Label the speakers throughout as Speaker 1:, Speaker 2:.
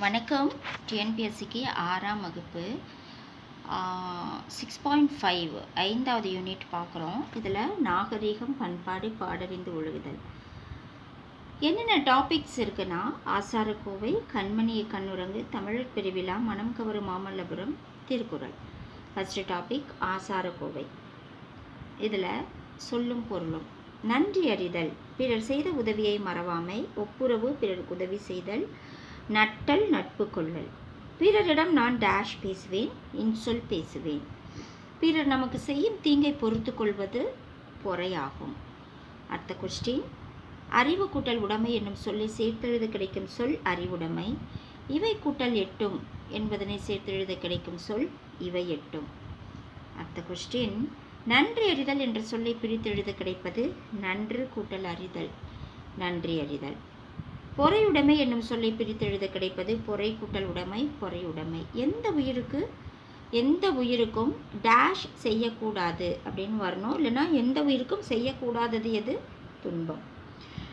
Speaker 1: வணக்கம். டிஎன்பிஎஸ்சிக்கு ஆறாம் வகுப்பு. சிக்ஸ் பாயிண்ட் ஃபைவ் ஐந்தாவது யூனிட் பார்க்குறோம். இதில் நாகரீகம் பண்பாடு பாடறிந்து ஒழுகுதல். என்னென்ன டாபிக்ஸ் இருக்குன்னா ஆசாரக்கோவை கண்மணியை கண்ணுரங்கு தமிழர் பிரிவிழா மனம் கவரும் Mamallapuram Thirukkural. First topic Acharakkovai. இதில் சொல்லும் பொருளும். நன்றி அறிதல். பிறர் செய்த உதவியை மறவாமை. ஒப்புரவு பிறருக்கு உதவி செய்தல். நட்டல் நட்பு கொள்ளல் பிறரிடம் நான் டேஷ் பேசுவேன் இன்சொல் பேசுவேன். பிறர் நமக்கு செய்யும் தீங்கை பொறுத்து கொள்வது பொறையாகும். அடுத்த கொஸ்டின் அறிவு கூட்டல் உடைமை என்னும் சொல்லை சேர்த்தெழுத கிடைக்கும் சொல் அறிவுடைமை. இவை கூட்டல் எட்டும் என்பதனை சேர்த்தெழுத கிடைக்கும் சொல் இவை எட்டும். அடுத்த கொஸ்டின் நன்றி அறிதல் என்ற சொல்லை பிரித்தெழுத கிடைப்பது நன்று கூட்டல் அறிதல். நன்றி அறிதல். பொறையுடைமை என்னும் சொல்லை பிரித்தெழுத கிடைப்பது பொறை கூட்டல் உடைமை பொறையுடைமை எந்த உயிருக்கு எந்த உயிருக்கும் டேஷ் செய்யக்கூடாது அப்படின்னு வரணும். இல்லைன்னா எந்த உயிருக்கும் செய்யக்கூடாதது எது? துன்பம்.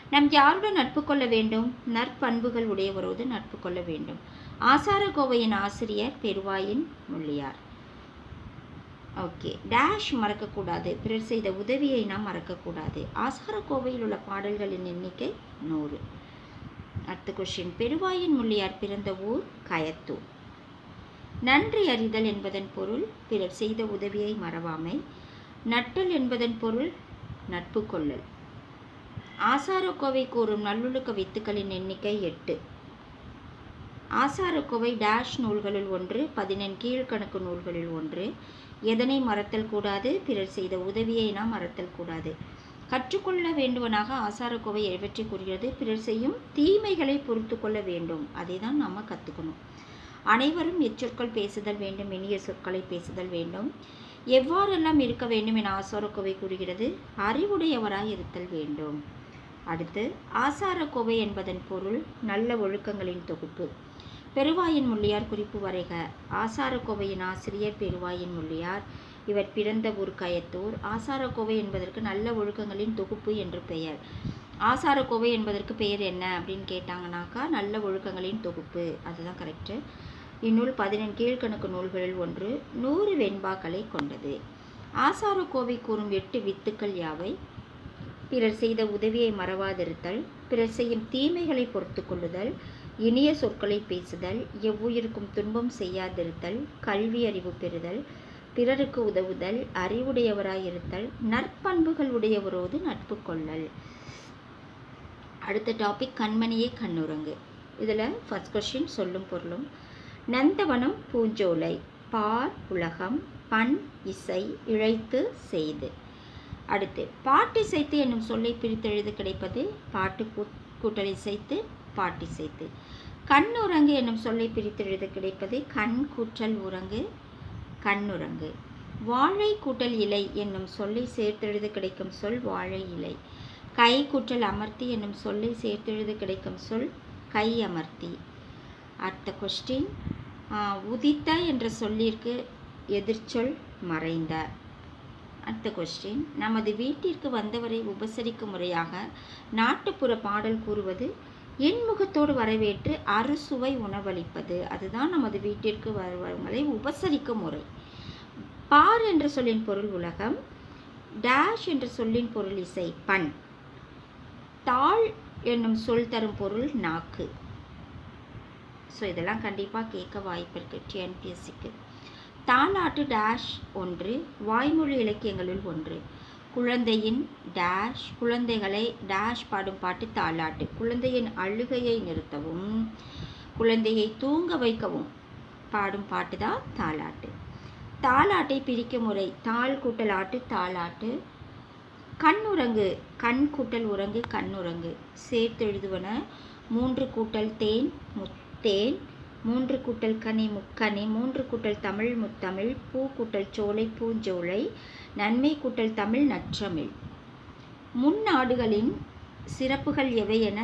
Speaker 1: நம் யாருடன் நட்பு கொள்ள வேண்டும்? நற்பண்புகள் உடையவரோடு நட்பு கொள்ள வேண்டும். ஆசார கோவையின் ஆசிரியர் பெருவாயின் முள்ளியார். ஓகே. டேஷ் மறக்கக்கூடாது. பிறர் செய்த உதவியை நாம் மறக்கக்கூடாது. ஆசார கோவையில் உள்ள பாடல்களின் எண்ணிக்கை நூறு. அடுத்த கொஷின் பெருவாயின் முள்ளியார் பிறந்த ஊர் கயத்தூர். நன்றி அறிதல் என்பதன் பொருள் பிறர் செய்த உதவியை மறவாமை. நட்டல் என்பதன் பொருள் நட்பு கொள்ளல். ஆசாரக்கோவை கூறும் நல்லொழுக்க வித்துக்களின் எண்ணிக்கை எட்டு. ஆசாரக்கோவை டேஷ் நூல்களுள் ஒன்று பதினெண் கீழ்கணக்கு நூல்களில் ஒன்று. எதனை மறத்தல் கூடாது? பிறர் செய்த உதவியை நாம் மறத்தல் கூடாது. கற்றுக்கொள்ள வேண்டுவனாக ஆசாரக்கோவை எவற்றை கூறுகிறது. பிறர் செய்யும் தீமைகளை பொறுத்து கொள்ள வேண்டும். அதை தான் நம்ம கற்றுக்கணும் அனைவரும் எச்சொற்கள் பேசுதல் வேண்டும் இனிய சொற்களை பேசுதல் வேண்டும். எவ்வாறெல்லாம் இருக்க வேண்டும் என ஆசாரக்கோவை கூறுகிறது. அறிவுடையவராய் இருத்தல் வேண்டும். அடுத்து ஆசாரக்கோவை என்பதன் பொருள் நல்ல ஒழுக்கங்களின் தொகுப்பு. பெருவாயின் முள்ளியார் குறிப்பு வரைக. ஆசாரக்கோவையின் ஆசிரியர் பெருவாயின் முள்ளியார். இவர் பிறந்த ஊர் கயத்தூர். ஆசாரக்கோவை என்பதற்கு நல்ல ஒழுக்கங்களின் தொகுப்பு என்று பெயர். ஆசாரக்கோவை என்பதற்கு பெயர் என்ன அப்படின்னு கேட்டாங்கனாக்கா நல்ல ஒழுக்கங்களின் தொகுப்பு. அதுதான் கரெக்டு இந்நூல் பதினெண் கீழ்கணக்கு நூல்களில் ஒன்று நூறு வெண்பாக்களை கொண்டது. ஆசாரக்கோவை கூறும் எட்டு வித்துக்கள் யாவை? பிறர் செய்த உதவியை மறவாதிருத்தல் பிறர் செய்யும் தீமைகளை பொறுத்து கொள்ளுதல் இனிய சொற்களை பேசுதல் எவ்வுயிருக்கும் துன்பம் செய்யாதிருத்தல் கல்வி அறிவு பெறுதல் பிறருக்கு உதவுதல் அறிவுடையவராயிருத்தல் நற்பண்புகள் உடையவரோடு நட்பு கொள்ளல் அடுத்த டாபிக் கண்மணியே கண்ணுரங்கு இதில் ஃபஸ்ட் கொஷின் சொல்லும் பொருளும் நந்தவனம் பூஞ்சோலை பார் உலகம் பண் இசை இழைத்து செய்து. அடுத்து பாட்டிசைத்து என்னும் சொல்லை பிரித்தெழுது கிடைப்பது பாட்டு கூட்டலை சேர்த்து பாட்டிசைத்து உறங்கு என்னும் சொல்லை பிரித்தெழுது கிடைப்பது கண் கூற்றல் உரங்கு கண்ணுரங்கு வாழை கூட்டல் இலை என்னும் சொல்லை சேர்த்தெழுத கிடைக்கும் சொல் வாழை இலை கை கூட்டல் அமர்த்தி என்னும் சொல்லை சேர்த்தெழுது கிடைக்கும் சொல் கை அமர்த்தி அடுத்த கொஸ்டின் உதித்த என்ற சொல்லிற்கு எதிர்ச்சொல் மறைந்த. அடுத்த கொஸ்டின் நமது வீட்டிற்கு வந்தவரை உபசரிக்கும் முறையாக நாட்டுப்புற பாடல் கூறுவது என்முகத்தோடு வரவேற்று அறுசுவை உணவளிப்பது. அதுதான் நமது வீட்டிற்கு வருபவர்களை உபசரிக்கும் முறை. பார் என்ற சொல்லின் பொருள் உலகம் டேஷ் என்ற சொல்லின் பொருள் இசை பண். தாள் என்னும் சொல் தரும் பொருள் நாக்கு. ஸோ இதெல்லாம் கண்டிப்பாக கேட்க வாய்ப்பு இருக்குது டிஎன்பிஎஸ்சிக்கு தாலாட்டு டேஷ் ஒன்று வாய்மொழி இலக்கியங்களுள் ஒன்று. குழந்தையின் டேஷ் குழந்தைகளை டேஷ் பாடும் பாட்டு தாலாட்டு. குழந்தையின் அழுகையை நிறுத்தவும் குழந்தையை தூங்க வைக்கவும் பாடும் பாட்டு தான் தாலாட்டு. தாலாட்டை பிரிக்கும் முறை தாள் கூட்டல் ஆட்டு தாளாட்டு. கண்ணுரங்கு கண் கூட்டல் உறங்கு கண்ணுரங்கு சேர்த்து எழுதுவன மூன்று கூட்டல் தேன் முத்தேன். மூன்று கூட்டல் கனி முக்கனி. மூன்று கூட்டல் தமிழ் முத்தமிழ். பூ கூட்டல் சோலை பூஞ்சோலை. நன்மை கூட்டல் தமிழ் நற்றமிழ். முன்னாடுகளின் சிறப்புகள் எவை என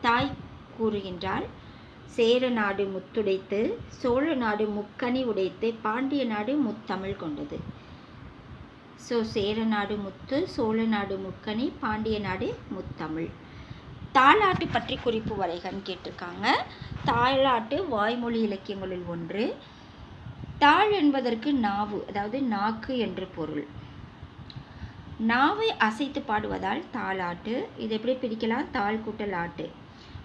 Speaker 1: தாய் கூறுகின்றால் சேர நாடு முத்துடைத்து சோழ நாடு முக்கனி உடைத்து பாண்டிய நாடு முத்தமிழ் கொண்டது. ஸோ சேர நாடு முத்து சோழ நாடு முக்கனி பாண்டிய நாடு முத்தமிழ். தாலாட்டு பற்றி குறிப்பு வரைகன்னு கேட்டிருக்காங்க. தாலாட்டு வாய்மொழி இலக்கியங்களில் ஒன்று. தாழ் என்பதற்கு நாவு அதாவது நாக்கு என்று பொருள். நாவை அசைத்து பாடுவதால் தாளாட்டு இது எப்படி பிரிக்கலாம்? தாள் கூட்டல் ஆட்டு.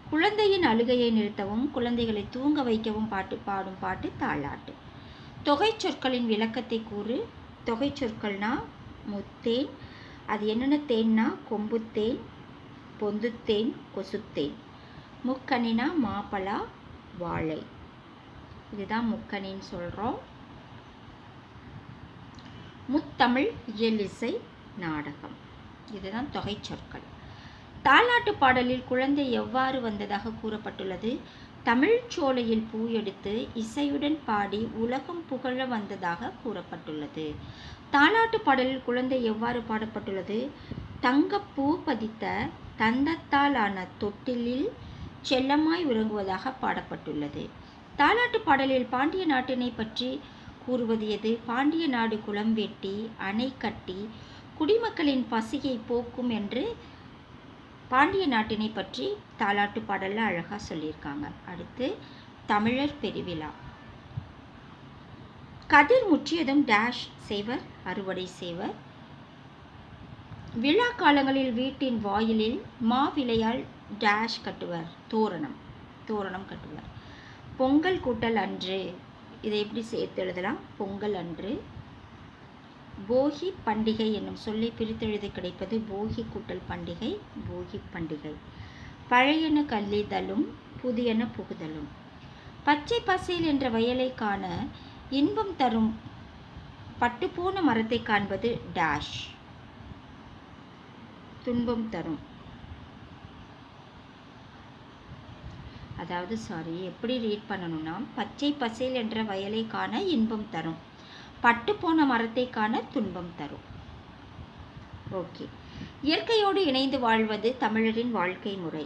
Speaker 1: குழந்தையின் அழுகையை நிறுத்தவும் குழந்தைகளை தூங்க வைக்கவும் பாட்டு பாடும் பாட்டு தாளாட்டு. தொகை சொற்களின் விளக்கத்தை கூறு. தொகை சொற்கள்னா முத்தேன். அது என்னென்ன தேன்னா கொம்புத்தேன் பொந்துத்தேன் கொசுத்தேன். முக்கணினா மாப்பழா வாழை. இதுதான் முக்கணின்னு சொல்கிறோம் முத்தமிழ் இயலிசை நாடகம். இதுதான் தொகை சொற்கள். தாலாட்டு பாடலில் குழந்தை எவ்வாறு வந்ததாக கூறப்பட்டுள்ளது? தமிழ் சோலையில் பூ எடுத்து இசையுடன் பாடி உலகம் புகழ வந்ததாக கூறப்பட்டுள்ளது. தாலாட்டு பாடலில் குழந்தை எவ்வாறு பாடப்பட்டுள்ளது? தங்கப்பூ பதித்த தந்தத்தால் ஆன தொட்டிலில் செல்லமாய் உறங்குவதாக பாடப்பட்டுள்ளது. தாலாட்டு பாடலில் பாண்டிய நாட்டினை பற்றி கூறுவது எது? பாண்டிய நாடு குளம் வெட்டி அணை கட்டி குடிமக்களின் பசியை போக்கும் என்று பாண்டிய நாட்டினை பற்றி தாலாட்டு பாடலில் அழகாக சொல்லியிருக்காங்க. அடுத்து தமிழர் பெருவிழா. கதிர் முற்றியதும் டேஷ் செய்வர் அறுவடை செய்வர் விழா காலங்களில் வீட்டின் வாயிலில் மாவிலையால் டேஷ் கட்டுவர் தோரணம் தோரணம் கட்டுவர். பொங்கல் கூட்டல் அன்று. இதை எப்படி சேர்த்து எழுதலாம்? பொங்கல் அன்று. போகி பண்டிகை என்னும் சொல்லை பிரித்தெழுதி கிடைப்பது போகி கூட்டல் பண்டிகை போகி பண்டிகை. பழையன கல்லிதலும் புதியன புகுதலும். பச்சை பசேல் என்ற வயலை காண இன்பம் தரும் பட்டுப்போன மரத்தை காண்பது டேஷ் துன்பம் தரும். அதாவது சாரி எப்படி ரீட் பண்ணணும்னா பச்சை பசேல் என்ற வயலை காண இன்பம் தரும். பட்டு போன மரத்தை காண துன்பம் தரும். ஓகே இயற்கையோடு இணைந்து வாழ்வது தமிழரின் வாழ்க்கை முறை.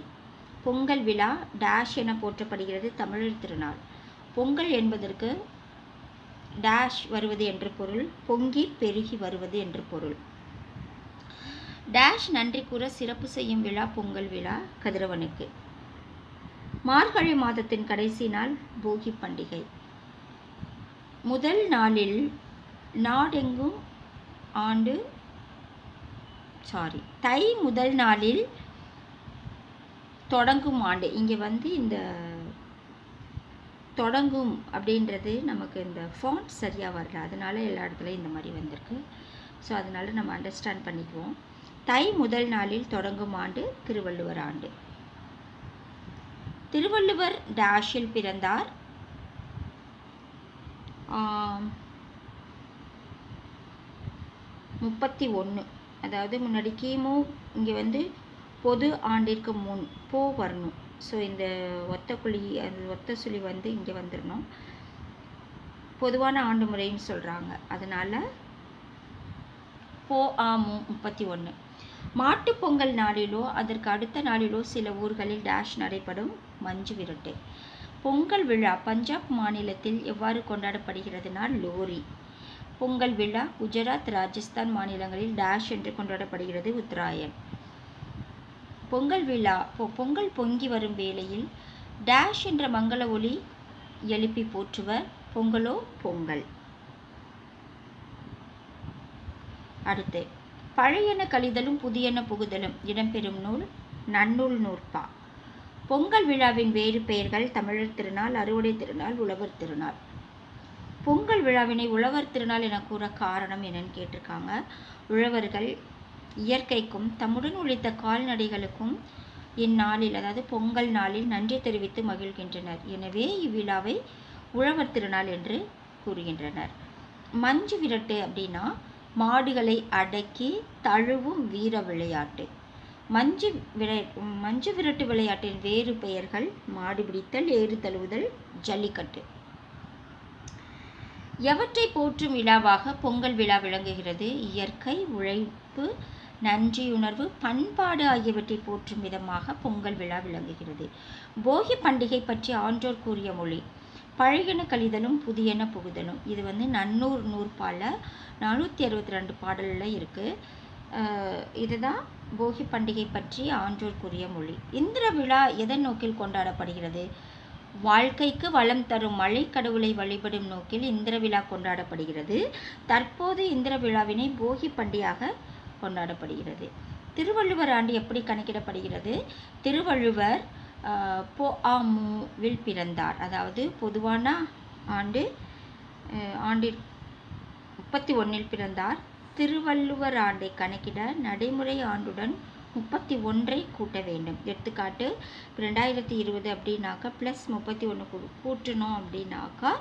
Speaker 1: பொங்கல் விழா டேஷ் என போற்றப்படுகிறது தமிழர் திருநாள். பொங்கல் என்பதற்கு டேஷ் வருவது என்று பொருள் பொங்கி பெருகி வருவது என்று பொருள். டேஷ் நன்றி கூற சிறப்பு செய்யும் விழா பொங்கல் விழா கதிரவனுக்கு. மார்கழி மாதத்தின் கடைசி நாள் போகி பண்டிகை. முதல் நாளில் நாடெங்கும் ஆண்டு சாரி தை முதல் நாளில் தொடங்கும் ஆண்டு. இங்கே வந்து இந்த தொடங்கும் அப்படின்றது நமக்கு இந்த ஃபாண்ட் சரியாக வரல. அதனால எல்லா இடத்துலையும் இந்த மாதிரி வந்திருக்கு. ஸோ அதனால நம்ம அண்டர்ஸ்டாண்ட் பண்ணிக்குவோம். தை முதல் நாளில் தொடங்கும் ஆண்டு திருவள்ளுவர் ஆண்டு. திருவள்ளுவர் டேஷில் பிறந்தார். முப்பத்தி ஒன்று அதாவது முன்னாடி கிமு இங்கே வந்து பொது ஆண்டிற்கு முன் போ வரணும் ஸோ இந்த ஒத்த குழி அந்த ஒத்த சுழி வந்து இங்கே வந்துடணும் பொதுவான ஆண்டு முறைன்னு சொல்கிறாங்க அதனால் போ ஆ மு முப்பத்தி ஒன்று மாட்டுப் பொங்கல் நாளிலோ அதற்கு அடுத்த நாளிலோ சில ஊர்களில் டேஷ் நடைபெறும் மஞ்சு விரட்டு. பொங்கல் விழா பஞ்சாப் மாநிலத்தில் எவ்வாறு கொண்டாடப்படுகிறதுனா லோரி. பொங்கல் விழா குஜராத் ராஜஸ்தான் மாநிலங்களில் டேஷ் என்று கொண்டாடப்படுகிறது உத்தராயன். பொங்கல் விழா பொ- பொங்கல் பொங்கி வரும் வேளையில் டேஷ் என்ற மங்கள ஒளி எழுப்பி போற்றுவர் பொங்கலோ பொங்கல். அடுத்து பழையன கழிதலும் புதியன புகுதலும் இடம்பெறும் நூல் நன்னூல் நூற்பா. பொங்கல் விழாவின் வேறு பெயர்கள் தமிழர் திருநாள் அறுவடை திருநாள் உழவர் திருநாள். பொங்கல் விழாவினை உழவர் திருநாள் என கூற காரணம் என்னன்னு கேட்டிருக்காங்க. உழவர்கள் இயற்கைக்கும் தம்முடன் உழைத்த கால்நடைகளுக்கும் இந்நாளில் அதாவது பொங்கல் நாளில் நன்றி தெரிவித்து மகிழ்கின்றனர். எனவே இவ்விழாவை உழவர் திருநாள் என்று கூறுகின்றனர். மஞ்சு விரட்டு அப்படின்னா மாடுகளை அடக்கி தழுவும் வீர விளையாட்டு. மஞ்சு விளை மஞ்சு விரட்டு விளையாட்டின் வேறு பெயர்கள் மாடு பிடித்தல் ஏறு தழுவுதல் ஜல்லிக்கட்டு. எவற்றை போற்றும் விழாவாக பொங்கல் விழா விளங்குகிறது? இயற்கை உழைப்பு நன்றியுணர்வு பண்பாடு ஆகியவற்றை போற்றும் விதமாக பொங்கல் விழா விளங்குகிறது. போகி பண்டிகை பற்றி ஆன்றோர் கூறிய மொழி பழையன கழிதலும் புதியன புகுதலும். இது வந்து நன்னூர் நூற்பால நானூற்றி அறுபத்தி ரெண்டு பாடலில் இருக்குது இதுதான் போகி பண்டிகை பற்றி ஆன்றோர் கூறிய மொழி. இந்திர விழா எதன் நோக்கில் கொண்டாடப்படுகிறது? வாழ்க்கைக்கு வளம் தரும் மழை கடவுளை வழிபடும் நோக்கில் இந்திர விழா கொண்டாடப்படுகிறது. தற்போது இந்திர விழாவினை போகி பண்டிகையாக கொண்டாடப்படுகிறது. திருவள்ளுவர் ஆண்டு எப்படி கணக்கிடப்படுகிறது? திருவள்ளுவர் பொ ஆமுவில் பிறந்தார். அதாவது பொதுவான ஆண்டு ஆஹ், ஆண்டிற் முப்பத்தி ஒன்றில் பிறந்தார். திருவள்ளுவர் ஆண்டை கணக்கிட நடைமுறை ஆண்டுடன் முப்பத்தி ஒன்றை கூட்ட வேண்டும். எடுத்துக்காட்டு ரெண்டாயிரத்தி இருபது அப்படின்னாக்கா ப்ளஸ் முப்பத்தி ஒன்று கூட்டணும் அப்படின்னாக்கா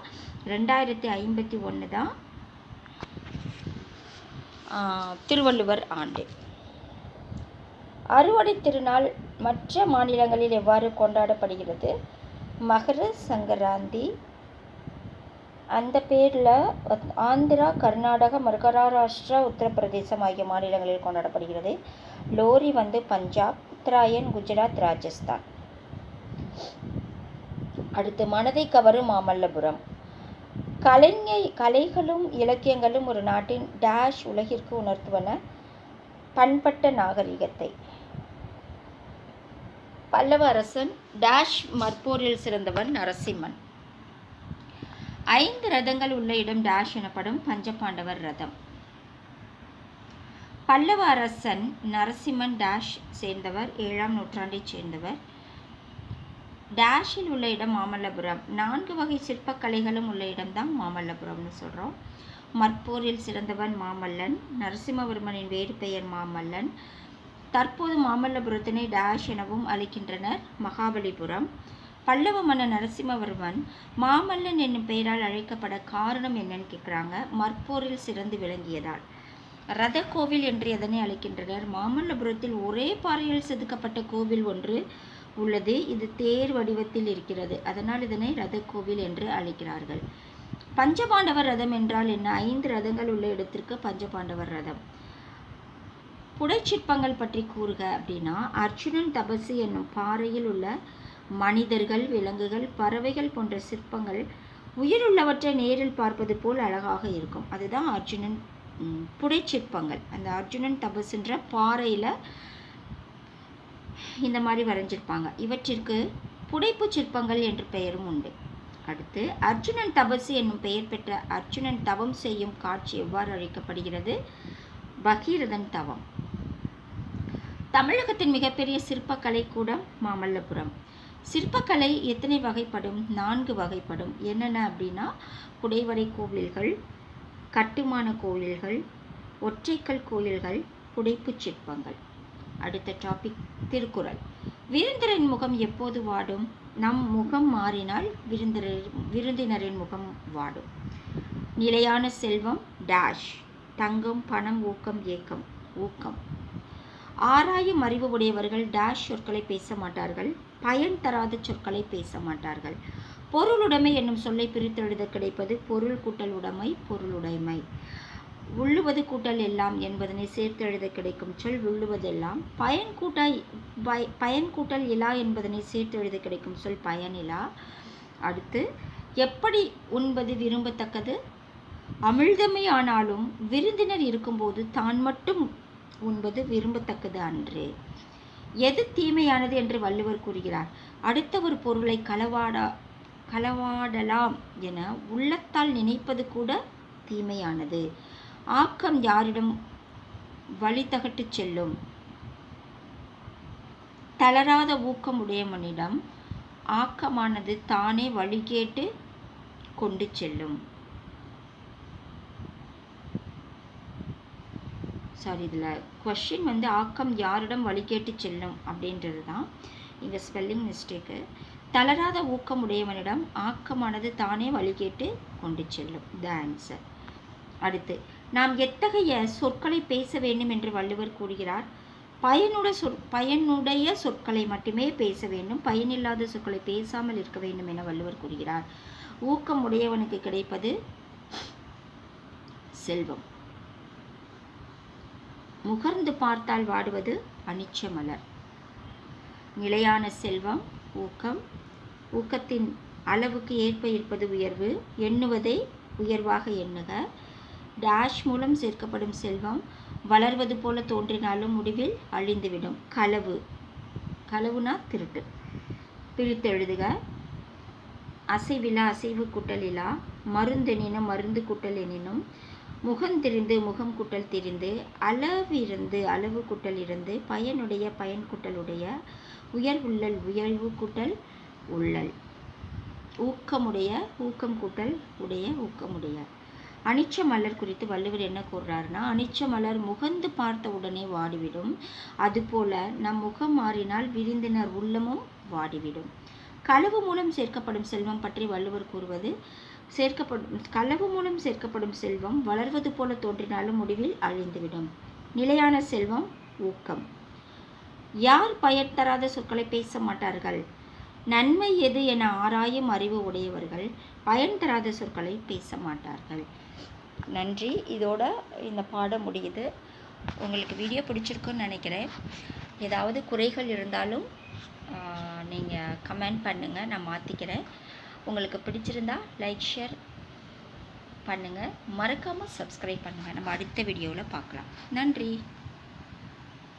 Speaker 1: ரெண்டாயிரத்தி ஐம்பத்தி ஒன்று தான் திருவள்ளுவர் ஆண்டு. அறுவடை திருநாள் மற்ற மாநிலங்களில் எவ்வாறு கொண்டாடப்படுகிறது? மகர சங்கராந்தி. அந்த பேரில் ஆந்திரா கர்நாடகா மகாராஷ்டிரா உத்தரப்பிரதேசம் ஆகிய மாநிலங்களில் கொண்டாடப்படுகிறது. லோரி வந்து பஞ்சாப் உத்தராயன் குஜராத் ராஜஸ்தான். அடுத்து மனதை கவரும் மாமல்லபுரம். கலைஞை கலைகளும் இலக்கியங்களும் ஒரு நாட்டின் டேஷ் உலகிற்கு உணர்த்துவன பண்பட்ட நாகரிகத்தை. பல்லவ அரசன் டேஷ் மற்போரில் சிறந்தவன் நரசிம்மன். ஐந்து ரதங்கள் உள்ள இடம் டேஷ் எனப்படும் பஞ்சபாண்டவர் ரதம். பல்லவ அரசன் நரசிம்மன் டேஷ் சேர்ந்தவர் ஏழாம் நூற்றாண்டைச் சேர்ந்தவர். டேஷில் உள்ள இடம் மாமல்லபுரம். நான்கு வகை சிற்பக்கலைகளும் உள்ள இடம்தான் மாமல்லபுரம்னு சொல்கிறோம் மற்போரில் சிறந்தவன் மாமல்லன் நரசிம்மவர்மனின் வேறு பெயர் மாமல்லன் தற்போது மாமல்லபுரத்தினை டேஷ் எனவும் அழைக்கின்றனர் மகாபலிபுரம். பல்லவ மன்னன் நரசிம்மவர்மன் மாமல்லன் என்னும் பெயரால் அழைக்கப்பட காரணம் என்னன்னு கேட்குறாங்க மற்போரில் சிறந்து விளங்கியதால். ரத கோவில் என்று எதனை அழைக்கின்றனர்? மாமல்லபுரத்தில் ஒரே பாறையில் செதுக்கப்பட்ட கோவில் ஒன்று உள்ளது. இது தேர் வடிவத்தில் இருக்கிறது. அதனால் இதனை ரத கோவில் என்று அழைக்கிறார்கள். பஞ்சபாண்டவர் ரதம் என்றால் என்ன? ஐந்து ரதங்கள் உள்ள இடத்திற்கு பஞ்சபாண்டவர் ரதம். புடைச்சிற்பங்கள் பற்றி கூறுக அப்படின்னா அர்ஜுனன் தபசு என்னும் பாறையில் உள்ள மனிதர்கள் விலங்குகள் பறவைகள் போன்ற சிற்பங்கள் உயிருள்ளவற்றை நேரில் பார்ப்பது போல் அழகாக இருக்கும். அதுதான் அர்ஜுனன் புடைச்சிற்பங்கள் அந்த அர்ஜுனன் தபசுன்ற பாறையில் இந்த மாதிரி வரைஞ்சிருப்பாங்க. இவற்றிற்கு புடைப்பு சிற்பங்கள் என்று பெயரும் உண்டு. அடுத்து அர்ஜுனன் தபசு என்னும் பெயர் பெற்ற அர்ஜுனன் தவம் செய்யும் காட்சி எவ்வாறு அழைக்கப்படுகிறது பகீரதன் தவம். தமிழகத்தின் மிகப்பெரிய சிற்பக்கலை கூடம் மாமல்லபுரம். சிற்பக்கலை எத்தனை வகைப்படும்? நான்கு வகைப்படும். என்னென்ன அப்படின்னா குடைவரை கோவில்கள் கட்டுமான கோயில்கள் ஒற்றைக்கல் கோயில்கள் புடைப்புச் சிற்பங்கள். அடுத்த டாபிக் திருக்குறள். விருந்தினரின் முகம் எப்போது வாடும்? நம் முகம் மாறினால் விருந்தினர் விருந்தினரின் முகம் வாடும். நிலையான செல்வம் டேஷ் தங்கம் பணம் ஊக்கம் ஏக்கம். ஊக்கம். ஆராயும் அறிவு உடையவர்கள் டேஷ் சொற்களை பேச மாட்டார்கள் பயன் தராத சொற்களை பேச மாட்டார்கள். பொருளுடைமை என்னும் சொல்லை பிரித்தெழுத கிடைப்பது பொருள் கூட்டல் உடைமை பொருளுடைமை உள்ளுவது கூட்டல் எல்லாம் என்பதனை சேர்த்து எழுத கிடைக்கும் சொல் உள்ளுவதெல்லாம் பயன் கூட்டாய் பய- பயன் கூட்டல் இலா என்பதனை சேர்த்து எழுத கிடைக்கும் சொல் பயனிலா அடுத்து எப்படி உண்பது விரும்பத்தக்கது? அமிழ்தமே ஆனாலும் விருந்தினர் இருக்கும்போது தான் மட்டும் உண்பது விரும்பத்தக்கது அன்று. எது தீமையானது என்று வள்ளுவர் கூறுகிறார். அடுத்த ஒரு பொருளை களவாடா களவாடலாம் என உள்ளத்தால் நினைப்பது கூட தீமையானது. ஆக்கம் யாரிடம் வழிதகட்டுச் செல்லும்? தளராத ஊக்கம் உடையவனிடம் ஆக்கமானது தானே வழிகேட்டு கொண்டு செல்லும். சாரி இதில் கொஷின் வந்து ஆக்கம் யாரிடம் வழிகேட்டு செல்லும் அப்படின்றது தான் இங்கே ஸ்பெல்லிங் மிஸ்டேக்கு தளராத ஊக்கம் உடையவனிடம் ஆக்கமானது தானே வழிகேட்டு கொண்டு செல்லும். த ஆன்சர் அடுத்து நாம் எத்தகைய சொற்களை பேச வேண்டும் என்று வள்ளுவர் கூறுகிறார். பயனுடைய சொற் பயனுடைய சொற்களை மட்டுமே பேச வேண்டும். பயனில்லாத சொற்களை பேசாமல் இருக்க வேண்டும் என வள்ளுவர் கூறுகிறார். ஊக்கம் உடையவனுக்கு கிடைப்பது செல்வம். முகர்ந்து பார்த்தால் வாடுவது அனிச்ச மலர் நிலையான செல்வம் ஊக்கம் ஊக்கத்தின் அளவுக்கு ஏற்ப இருப்பது உயர்வு எண்ணுவதை உயர்வாக எண்ணுக. டேஷ் மூலம் சேர்க்கப்படும் செல்வம் வளர்வது போல தோன்றினாலும் முடிவில் அழிந்துவிடும். களவு. களவுனா திருட்டு. பிரித்து எழுதுக. அசைவிலா அசைவு கூட்டலிலா மருந்தெனினும் மருந்து கூட்டல் எனினும் முகந்திரிந்து முகம் கூட்டல் திரிந்து அளவிருந்து அளவு கூட்டல் இருந்து பயனுடைய பயன் கூட்டலுடைய உயர்வுள்ளல் உயர்வு கூட்டல் உள்ளல். ஊக்கமுடைய ஊக்கம் கூட்டல் உடைய ஊக்கமுடைய. அனிச்ச மலர் குறித்து வள்ளுவர் என்ன கூறுறாருன்னா அனிச்ச மலர் முகந்து பார்த்த உடனே வாடிவிடும். அதுபோல நம் முகம் மாறினால் விருந்தினர் உள்ளமும் வாடிவிடும். களவு மூலம் சேர்க்கப்படும் செல்வம் பற்றி வள்ளுவர் கூறுவது சேர்க்கப்படும் களவு மூலம் சேர்க்கப்படும் செல்வம் வளர்வது போல தோன்றினாலும் முடிவில் அழிந்துவிடும். நிலையான செல்வம் ஊக்கம். யார் பயன் தராத சொற்களை பேச மாட்டார்கள்? நன்மை எது என ஆராயும் அறிவு உடையவர்கள் பயன் தராத சொற்களை பேச மாட்டார்கள். நன்றி. இதோட இந்த பாடம் முடியுது. உங்களுக்கு வீடியோ பிடிச்சிருக்குன்னு நினைக்கிறேன். ஏதாவது குறைகள் இருந்தாலும் நீங்கள் கமெண்ட் பண்ணுங்கள் நான் மாற்றிக்கிறேன் உங்களுக்கு பிடிச்சிருந்தா லைக் ஷேர் பண்ணுங்கள் மறக்காமல் சப்ஸ்கிரைப் பண்ணுங்கள் நம்ம அடுத்த வீடியோவில் பார்க்கலாம். நன்றி.